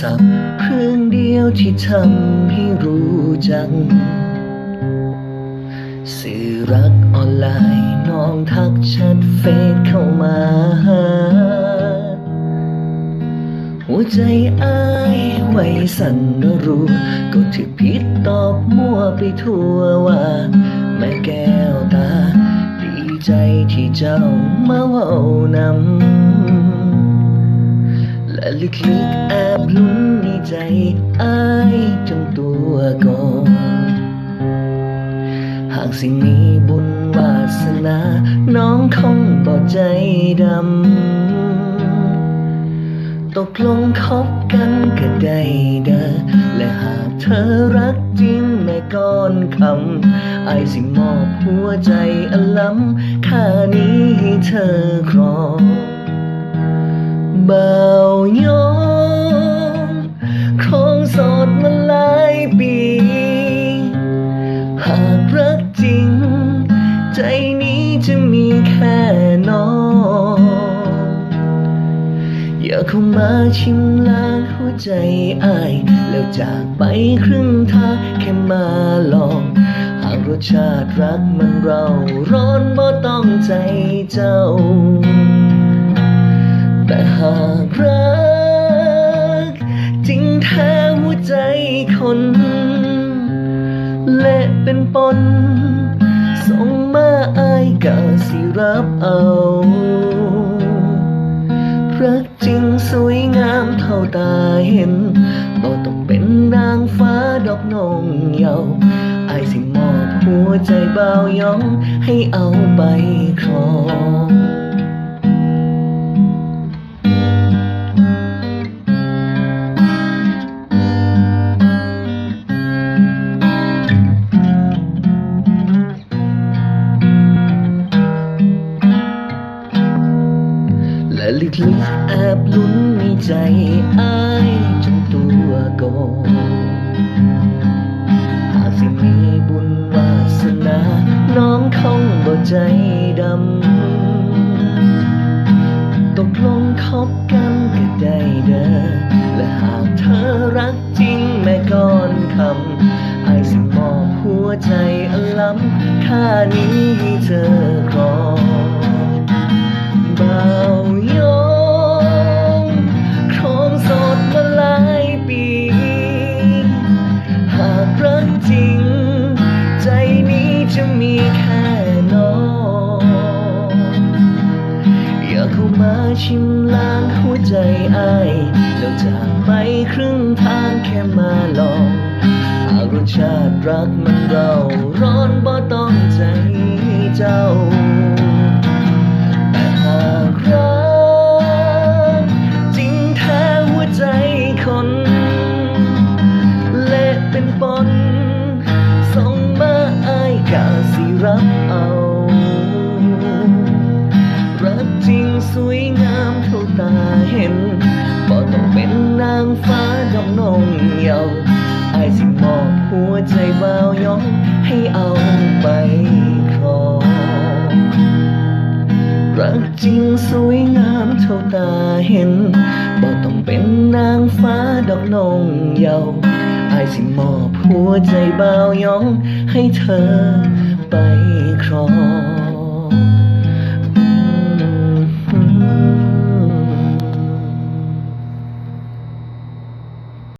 ศัพท์เครื่องเดียวที่ทำให้รู้จัก สื่อรักออนไลน์น้องทักแชทเฟซเข้ามาหาหัวใจอ้ายไว้สั่นรัวๆก็ถือผิดตอบมั่วไปทั่วว่า แม่แก้วตา ดีใจที่เจ้ามาเว้านำ และลึกๆแอบลุ้นในใจอายจนตัวก่อนหากสิ่งนี้บุญวาสนา น้องคงบ่ใจดำ ตกลงคบกันก็ได้เด้อและหากเธอรักจริงแม่ก้อนคำไอายสิมอบหัวใจอล้ำค่านี้ให้เธอครองบา เข้ามาชิมลางหัวใจอาย แล้วจากไปครึ่งทางแค่มาลองหากรสชาติรักมันเราร้อนบ่ต้องใจเจ้า แต่หากรัก จริงแท้หัวใจคนและเป็นปนส่งมาอายกะสิรับเอารักจริง สวยงามเท่าตาเห็นบ่ต้องเป็นนางฟ้าดอกนงเยาว์อายสิมอบหัวใจเบายองให้เอาไปครอง ละลึกๆแอบลุ้นในใจอายจนตัวโกนหากสิมีบุญวาสนา น้องคงบ่ใจดำ ตกลงคบกันก็ได้เด้อ และหากเธอรักจริงแม่ก่อนคำไอายสิมอบหัวใจอล้ำค่านี้ให้เธอครอง จริง ใจนี้จะมีแค่น้องอยากเข้ามาชิมลางหัวใจอายแล้วจากไปครึ่งทางแค่มาลองหากรสชาติรักมันเราร้อนบ่ต้องใจเจ้า ยวอายสิมอบหัวใจเบายองให้เอาไปครองรักจริงสวยงามเท่าตาเห็นบ่ต้องเป็นนางฟ้าดอกนงเยาว์อายสิมอบหัวใจเบายองให้เธอไปครอง